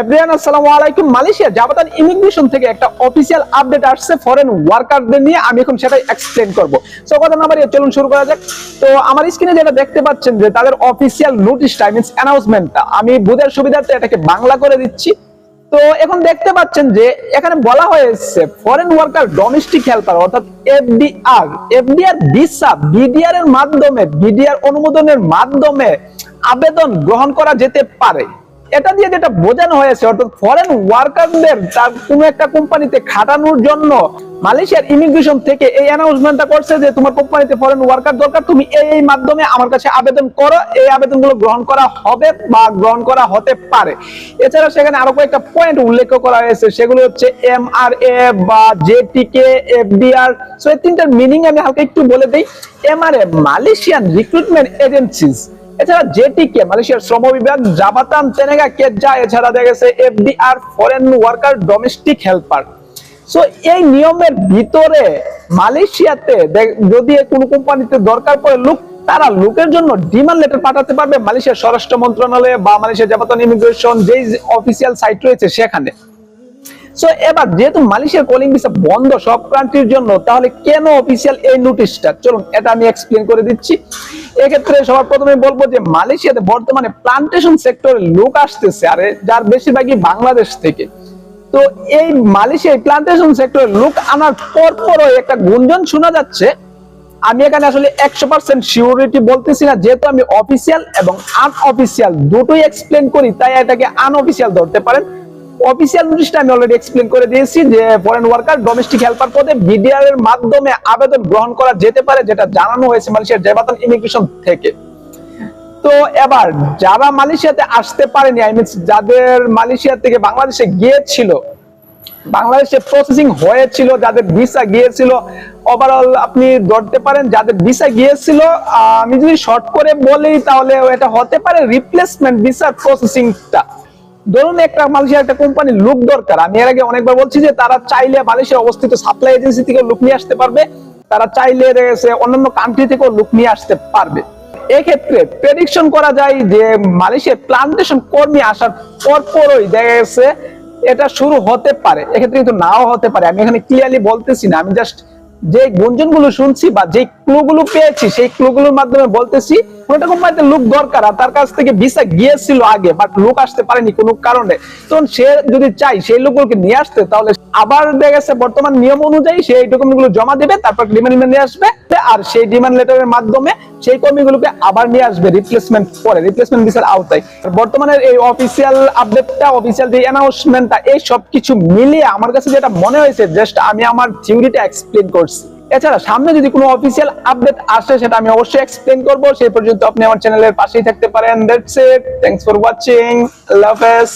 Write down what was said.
Everyone, আসসালামু আলাইকুম। Malaysia জাপাতান ইমিগ্রেশন থেকে একটা অফিসিয়াল আপডেট আসছে ফরেন ওয়ার্কারদের নিয়ে। আমি এখন সেটাই এক্সপ্লেন করব। সো কথা না বাড়িয়ে চলুন শুরু করা যাক। তো, আমার স্ক্রিনে যেটা দেখতে পাচ্ছেন যে, তাদের অফিসিয়াল নোটিশটা মিন্স অ্যানাউন্সমেন্টটা আমি বুঝার সুবিধার্থে এটাকে বাংলা করে দিচ্ছি। তো, এখন দেখতে পাচ্ছেন যে, এখানে বলা হয়েছে ফরেন ওয়ার্কার ডোমেস্টিক হেল্পার অর্থাৎ এফডিআর এফডিআর ভিসা বিডিআর এর মাধ্যমে বিডিআর অনুমোদনের মাধ্যমে আবেদন গ্রহণ করা যেতে পারে। এটা দিয়ে যেটা বোঝানো হয়েছে, অর্থাৎ ফরেন ওয়ার্কারদের তার কোনো একটা কোম্পানিতে খাটানোর জন্য মালয়েশিয়ার ইমিগ্রেশন থেকে এই অ্যানাউন্সমেন্টটা করছে যে তোমার কোম্পানিতে ফরেন ওয়ার্কার দরকার, তুমি এই এই মাধ্যমে আমার কাছে আবেদন করো, এই আবেদনগুলো গ্রহণ করা হবে বা গ্রহণ করা হতে পারে। এছাড়া সেখানে আরও কয়েকটা পয়েন্ট উল্লেখ করা হয়েছে, সেগুলো হচ্ছে এম আর এ বা জেটিকে এফডিআর সো এই তিনটার মিনিং আমি হালকা একটু বলে দিই। M R A Malaysian recruitment agencies এছাড়া জেটিকে, মালয়েশিয়ার শ্রম বিভাগ, জাবাতান, তেনেগা কেজা এছাড়া দেখা গেছে FDR, foreign worker, domestic helper so এই নিয়মের ভিতরে মালয়েশিয়াতে যদি কোনো কোম্পানিতে দরকার পড়ে লোক, তারা লোকের জন্য ডিমান্ড লেটার পাঠাতে পারবে মালয়েশিয়ার স্বরাষ্ট্র মন্ত্রণালয়ে বা মালয়েশিয়া জাপাতান ইমিগ্রেশন যেই অফিসিয়াল সাইট রয়েছে সেখানে। সো এবার যেহেতু মালয়েশিয়ার কলিং ভিসা বন্ধ সব কান্ট্রির জন্য, তাহলে কেন অফিসিয়াল এই নোটিশটা চলুন, এটা আমি এক্সপ্লেন করে দিচ্ছি। এক্ষেত্রে সবার প্রথমে বলব যে, মালয়েশিয়াতে বর্তমানে প্লান্টেশন সেক্টরে লোক আসতেছে, আর যার বেশিরভাগই বাংলাদেশ থেকে। তো এই মালয়েশিয়ায় প্লান্টেশন সেক্টরে লোক আনার পর পরও একটা গুঞ্জন শোনা যাচ্ছে। আমি এখানে আসলে একশো পার্সেন্ট সিউরিটি বলতেছি না, যেহেতু আমি অফিসিয়াল এবং আনঅফিসিয়াল দুটোই এক্সপ্লেন করি, তাই এটাকে আনঅফিসিয়াল ধরতে পারেন। অফিসিয়াল নোটিশটা আমি অলরেডি এক্সপ্লেন করে দিয়েছি যে ফরেন ওয়ার্কার ডোমেস্টিক হেল্পার পদে বিডিআর এর মাধ্যমে আবেদন গ্রহণ করা যেতে পারে, যেটা জানানো হয়েছে মালয়েশিয়ার জেবাতন ইমিগ্রেশন থেকে। তো এবার যারা মালয়েশিয়াতে আসতে পারেনি আই মিনস যাদের মালয়েশিয়া থেকে বাংলাদেশে গিয়েছিল, বাংলাদেশে প্রসেসিং হয়েছিল, যাদের ভিসা গিয়েছিল ওভারঅল আপনি ধরতে পারেন, যাদের ভিসা গিয়েছিল আমি যদি শর্ট করে বলি, তাহলে এটা হতে পারে রিপ্লেসমেন্ট ভিসার প্রসেসিংটা ধরুন একটা মালয়েশিয়ার একটা কোম্পানির লুক দরকার। আমি এর আগে অনেকবার বলছি যে তারা চাইলে মালয়েশিয়ার অবস্থিত সাপ্লাই এজেন্সি থেকে লুক নিয়ে আসতে পারবে। তারা চাইলে অন্যান্য কান্ট্রি থেকেও লুক নিয়ে আসতে পারবে। এক্ষেত্রে প্রেডিকশন করা যায় যে মালয়েশিয়ার প্লান্টেশন কর্মী আসার পর পরই দেখা গেছে এটা শুরু হতে পারে। এক্ষেত্রে কিন্তু নাও হতে পারে। আমি এখানে ক্লিয়ারলি বলতেছি না। আমি জাস্ট যে গুঞ্জনগুলো শুনছি বা যে ক্লুগুলো পেয়েছি, সেই ক্লুগুলোর মাধ্যমে বলতেছি কোনটা কোম্পানিতে লুক দরকার আর তার কাছ থেকে ভিসা গিয়েছিল আগে, বাট লুক আসতে পারেনি কোনো কারণে। তখন সে যদি চাই সেই লোকগুলোকে নিয়ে আসতে, তাহলে আবার দেখা গেছে বর্তমান নিয়ম অনুযায়ী সেই ডকুমেন্টগুলো জমা দেবে, তারপর ডিমান্ড নিয়ে আসবে, আর সেই ডিমান্ড লেটারের মাধ্যমে সেই কর্মীগুলোকে আবার নিয়ে আসবে রিপ্লেসমেন্ট পরে রিপ্লেসমেন্ট ভিসার আওতায়। আর বর্তমানে এই অফিসিয়াল আপডেটটা অফিসিয়াল যে অ্যানাউন্সমেন্টটা এই সব কিছু মিলিয়ে আমার কাছে যেটা মনে হয়েছে জাস্ট আমি আমার থিওরিটা এক্সপ্লেন করছি। এছাড়া সামনে যদি কোনো অফিসিয়াল আপডেট আসে, সেটা আমি অবশ্যই এক্সপ্লেন করব। সেই পর্যন্ত আপনি আমার চ্যানেলের পাশেই থাকতে পারেন। That's it thanks for watching হাফেজ